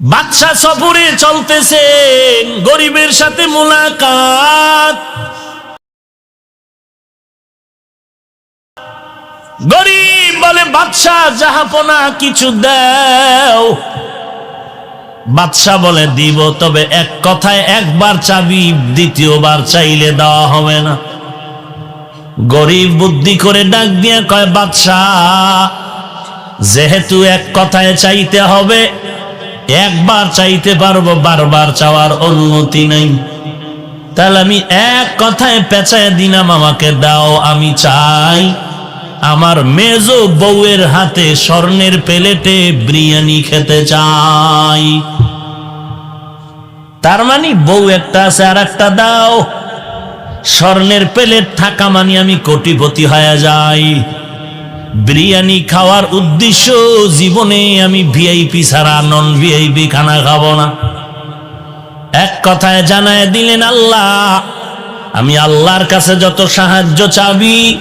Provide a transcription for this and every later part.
বাদশা সফরে চলতেছেন গরিবের সাথে মোলাকাত। গরিব বলে বাদশাহ জাহাপনা কিছু দাও। বাদশাহ বলে, দিব, তবে এক কথায় একবার চাবি, দ্বিতীয়বার চাইলে দেওয়া হবে না। গরিব বুদ্ধি করে ডাক দিয়ে কয় বাদশাহ যেহেতু এক কথায় চাইতে হবে একবার চাইতে পারব, বারবার চাওয়ার অনুমতি নেই। তাহলে আমি এক কথায় পেঁচায় দিলাম, আমাকে দাও, আমি চাই। আমার মেজ বউয়ের হাতে স্বর্ণের প্লেটে বিরিয়ানি খেতে চাই। তার মানে বউ একটা আছে আর একটা দাও। স্বর্ণের প্লেট থাকা মানে আমি কোটিপতি হয়ে যাই। বিরিয়ানি খাওয়ার উদ্দেশ্য জীবনে আমি ভিআইপি ছাড়া নন ভিআইপি খানা খাব না। এক কথায় জানায় দিলেন আল্লাহ, আমি আল্লাহর কাছে যত সাহায্য চাবি,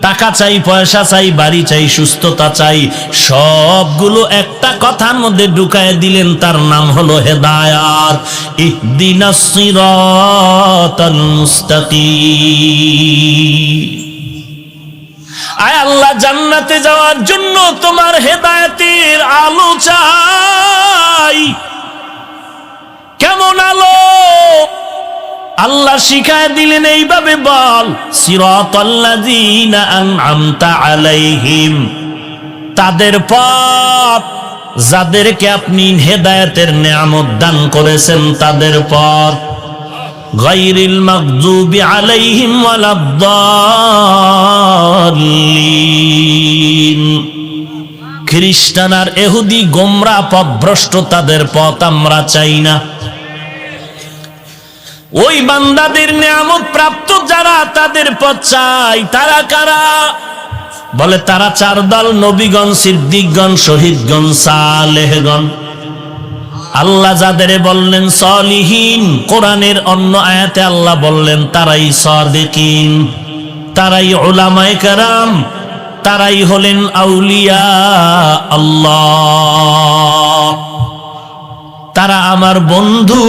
টাকা চাই, পয়সা চাই, বাড়ি চাই, সুস্থতা চাই, সবগুলো একটা কথার মধ্যে ঢুকায় দিলেন, তার নাম হলো হেদায়াত। সিরাতাল মুস্তাকিম। আয় আল্লাহ, জান্নাতে যাওয়ার জন্য তোমার হেদায়তের আলো চাই। কেমন আলো? আল্লাহ শিখায় দিলেন, এইভাবে বল আনআমতা আলাইহিম। তাদের পথ, যাদেরকে আপনি হেদায়েতের নিয়ামত দান করেছেন, তাদের পথ। গাইরিল মাগদুবি আলাইহিম ওয়ালাদ খ্রিস্টান আর এহুদি গোমরা পভ্রষ্ট তাদের পথ আমরা চাই না। ওই বান্দাদের নিয়ামত প্রাপ্ত যারা, তাদের পথ চাই। তারা কারা? বলে, তারা চার দল নবীগণ, সিদ্দিকগণ, শহীদগণ, সালেহগণ। আল্লাহ যাদের বললেন, সলিহীন, কোরআনের অন্য আয়াতে আল্লাহ বললেন, তারাই সদেকিন। তারাই ওলামায়ে কারাম, তারাই হলেন আউলিয়া আল্লাহ। তারা আমার বন্ধু,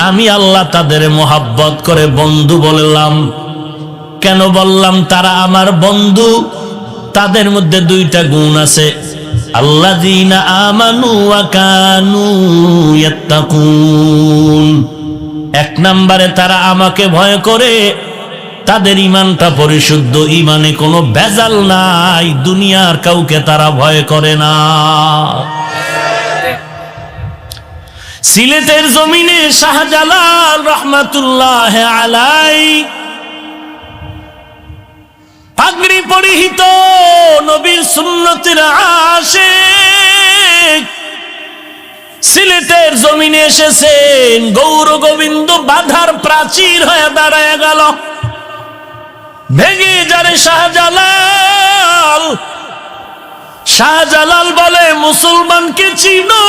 আমি আল্লাহ তাদের মোহাব্বত করে বন্ধু বললাম। কেন বললাম তারা আমার বন্ধু? তাদের মধ্যে দুইটা গুণ আছে। আল্লাযীনা আমানু এক নম্বরে তারা আমাকে ভয় করে তাদের ইমানটা পরিশুদ্ধ। ইমানে কোনো ভেজাল নাই। দুনিয়ার কাউকে তারা ভয় করে না। সিলেটের জমিনে শাহজালাল রহমাতুল্লাহ আলাই পাগড়ি পরিহিত নবীর সুন্নতের আসে সিলেটের জমিনে এসেছেন গৌর গোবিন্দ বাধার প্রাচীর হয়ে দাঁড়ায় গেল। ভেঙে যারে শাহজালাল। শাহজালাল বলে মুসলমানকে চিনো।